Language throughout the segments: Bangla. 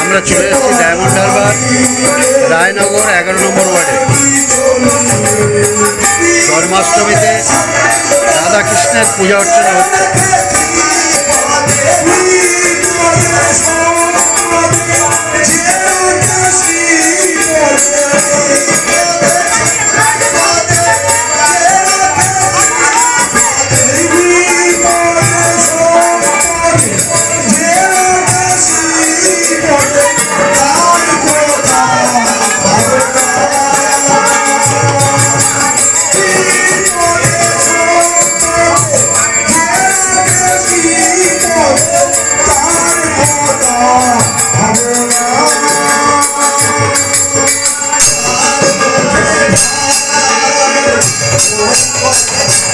আমরা চলে এসেছি ডায়মন্ড হারবার রায়নগর এগারো নম্বর ওয়ার্ডে। জন্মাষ্টমীতে রাধাকৃষ্ণের পূজা অর্চনা হচ্ছে। Oh,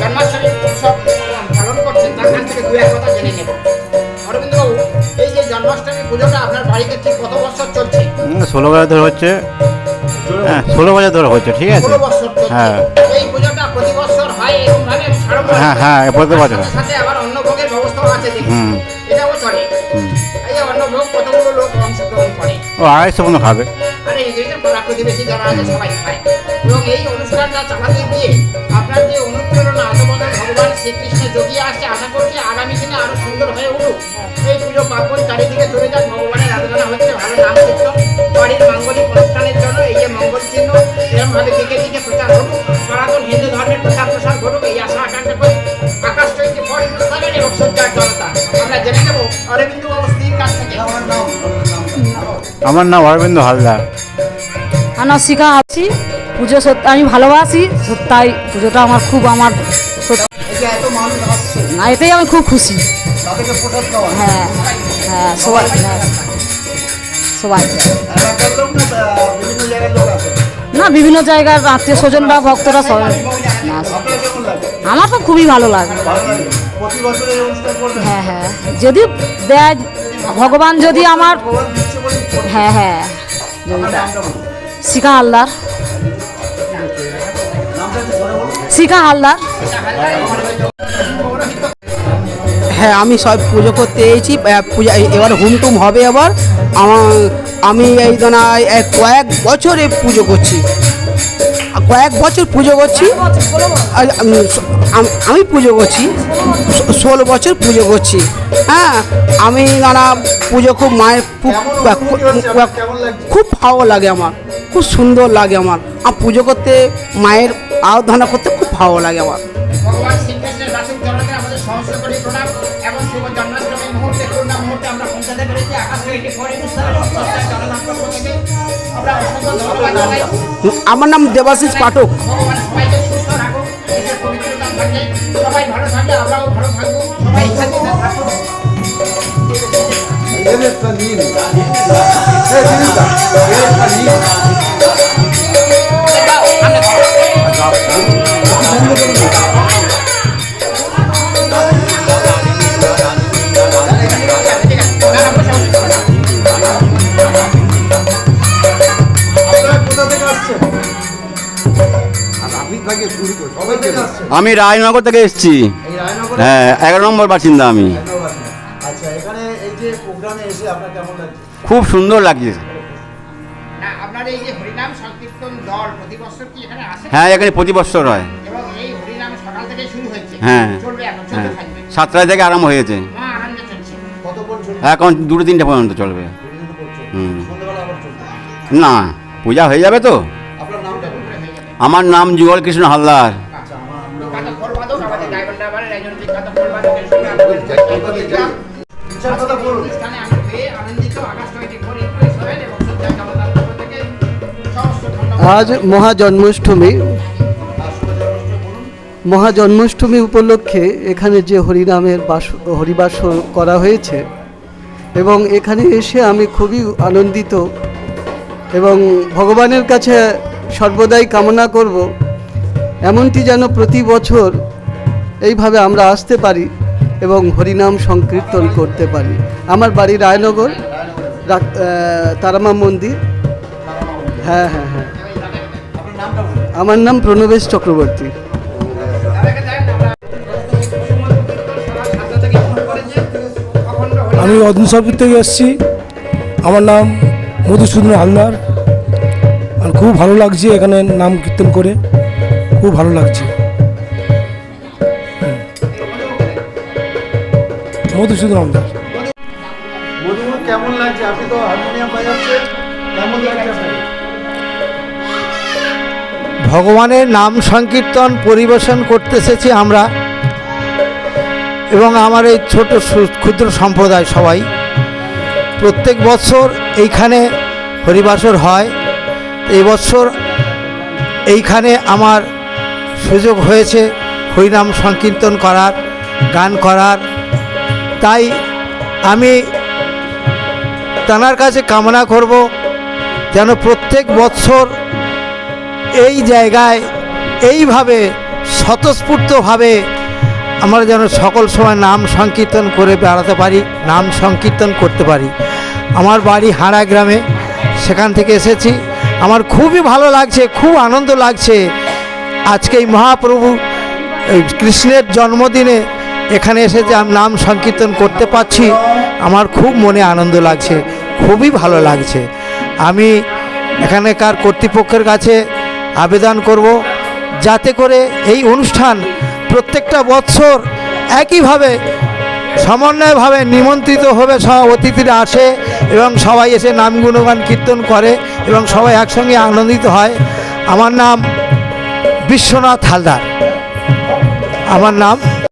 জন্মাষ্টমী উৎসব পালন করছেন তার কাছ থেকে দু এক কথা জেনে নেব। অরবিন্দবাবু এই যে জন্মাষ্টমী পুজোটা আপনার বাড়িতে ঠিক কত বছর চলছে? ষোলো বছর ধরে হচ্ছে। হ্যাঁ ষোলো বছর ধরে হচ্ছে ঠিক আছে। হ্যাঁ। এই পুজোটা প্রতি বছর হয় হ্যাঁ, হ্যাঁ, প্রতি বছর। সাথে সাথে আবার অন্য ব্যবস্থাও আছে হুম। এটাও চলে। এই যে কতগুলো লোক অংশগ্রহণ করে? ও আড়াইশো মতো খাবে। আরে যে পাড়া প্রতিবেশী যারা আছে সবাই এবং এই অনুষ্ঠানটা চালাতে গিয়ে আপনার যে অনুপ্রেরণা আত্মবদল ভগবান শ্রীকৃষ্ণ জগিয়ে আসছে, আশা করছি আগামী দিনে আরও সুন্দর হয়ে উঠুক। এই পুজো পার্বণ চারিদিকে চলে যাক, ভগবানের আরাধনা হচ্ছে ভালো নাম বাড়ির মাঙ্গলিক অনুষ্ঠানের জন্য এই যে মঙ্গল চিহ্ন, এরমভাবে দিকে দিকে প্রচার ঘটুক সনাতন হিন্দু ধর্মের প্রচার প্রসার ঘটুক, এই আশা আকাঙ্ক্ষা করি। আকাশ এবং সজ্জার জনতা। আমরা জেনে নেব, অরবিন্দু বাবু স্ত্রীর কাছ থেকে। আমার নাম অরবিন্দ হালদার। আনাসিকা আছি। পুজো সত্যি আমি ভালোবাসি, সত্যি তাই পুজোটা আমার খুব আমার না, এতেই আমি খুব খুশি। হ্যাঁ হ্যাঁ সবাই হ্যাঁ সবাই। না, বিভিন্ন জায়গার আত্মীয় স্বজনরা ভক্তরা সবাই আমার তো খুবই ভালো লাগে। হ্যাঁ হ্যাঁ যদি দেয় ভগবান যদি আমার। হ্যাঁ হ্যাঁ শিখা হালদার। শিখা হ্যাঁ আমি সব পুজো করতে এসেছি। পূজা, এবার হুম টুম হবে আবার। আমি এই দোনায় কয়েক বছরে পুজো করছি। কয়েক বছর পুজো করছি। আমি পুজো করছি। ষোলো বছর পুজো করছি। হ্যাঁ আমি নানা পুজো খুব মায়ের? খুব ভালো লাগে আমার। খুব সুন্দর লাগে আমার। আর পুজো করতে মায়ের আরাধনা করতে খুব ভালো লাগে আমার। আমরা নাম দেবাশিস পাঠক সবাই ভালো থাকবে আমরাও ভালো থাকব সবাই। আমি রায়নগর থেকে এসেছি। হ্যাঁ এগারো নম্বর বাসিন্দা আমি। আচ্ছা এখানে এই যে প্রোগ্রামে এসে আপনার কেমন লাগছে? খুব সুন্দর লাগছে। না আপনার এই যে হরিনাম সংকীর্তন দল প্রতি বছর কি এখানে আসে? হ্যাঁ এখানে প্রতি বছর হয়। এবং এই হরিনাম সকাল থেকে শুরু হয়েছে? হ্যাঁ চলবে হ্যাঁ। চলতে থাকবে? সাতটা থেকে আরম্ভ হয়েছে। মা আনন্দে চলছে। কতক্ষণ চলবে? এখন দুটো তিনটে পর্যন্ত চলবে। হুম। না পূজা হয়ে যাবে তো। আপনার নামটা বলুন। হয়ে যাবে। আমার নাম যুগল কৃষ্ণ হালদার। আজ মহা জন্মাষ্টমী মহা জন্মাষ্টমী উপলক্ষে এখানে যে হরিনামের বাস হরিবাস করা হয়েছে এবং এখানে এসে আমি খুবই আনন্দিত এবং ভগবানের কাছে সর্বদাই কামনা করব। এমনটি যেন প্রতি বছর এইভাবে আমরা আসতে পারি। এবং হরিনাম সংকীর্তন করতে পারি। আমার বাড়ি রায়নগর তারামা মন্দির। হ্যাঁ হ্যাঁ হ্যাঁ। আমার নাম প্রণবেশ চক্রবর্তী। আমি অদনসাপুর থেকে এসেছি। আমার নাম মধুসূদন হালদার। আর খুব ভালো লাগছে এখানে নাম কীর্তন করে। খুব ভালো লাগছে। মধুসূদন মধুমন কেমন লাগছে? আপনি তো হারমোনিয়াম বাজাচ্ছেন। কেমন লাগছে ভগবানের নাম সংকীর্তন পরিবেশন করতে এসেছি আমরা এবং আমার এই ছোট ক্ষুদ্র সম্প্রদায় সবাই। প্রত্যেক বছর এইখানে হরিবাসর হয়। এই বছর এইখানে আমার সুযোগ হয়েছে হরিনাম সংকীর্তন করার গান করার তাই আমি তাঁর কাছে কামনা করব যেন প্রত্যেক বৎসর এই জায়গায় এইভাবে স্বতঃস্ফূর্তভাবে আমরা যেন সকল সময় নাম সংকীর্তন করে বেড়াতে পারি, নাম সংকীর্তন করতে পারি। আমার বাড়ি হাড়া গ্রামে সেখান থেকে এসেছি। আমার খুবই ভালো লাগছে, খুব আনন্দ লাগছে। আজকে এই মহাপ্রভু কৃষ্ণের জন্মদিনে এখানে এসে যে নাম সংকীর্তন করতে পারছি, আমার খুব মনে আনন্দ লাগছে, খুবই ভালো লাগছে। আমি এখানকার কর্তৃপক্ষের কাছে আবেদন করব যাতে করে এই অনুষ্ঠান প্রত্যেকটা বৎসর একইভাবে সমন্বয়ভাবে নিমন্ত্রিত হবে সব অতিথিরা আসে এবং সবাই এসে নাম গুণগান কীর্তন করে এবং সবাই একসঙ্গে আনন্দিত হয়। আমার নাম বিশ্বনাথ হালদার। আমার নাম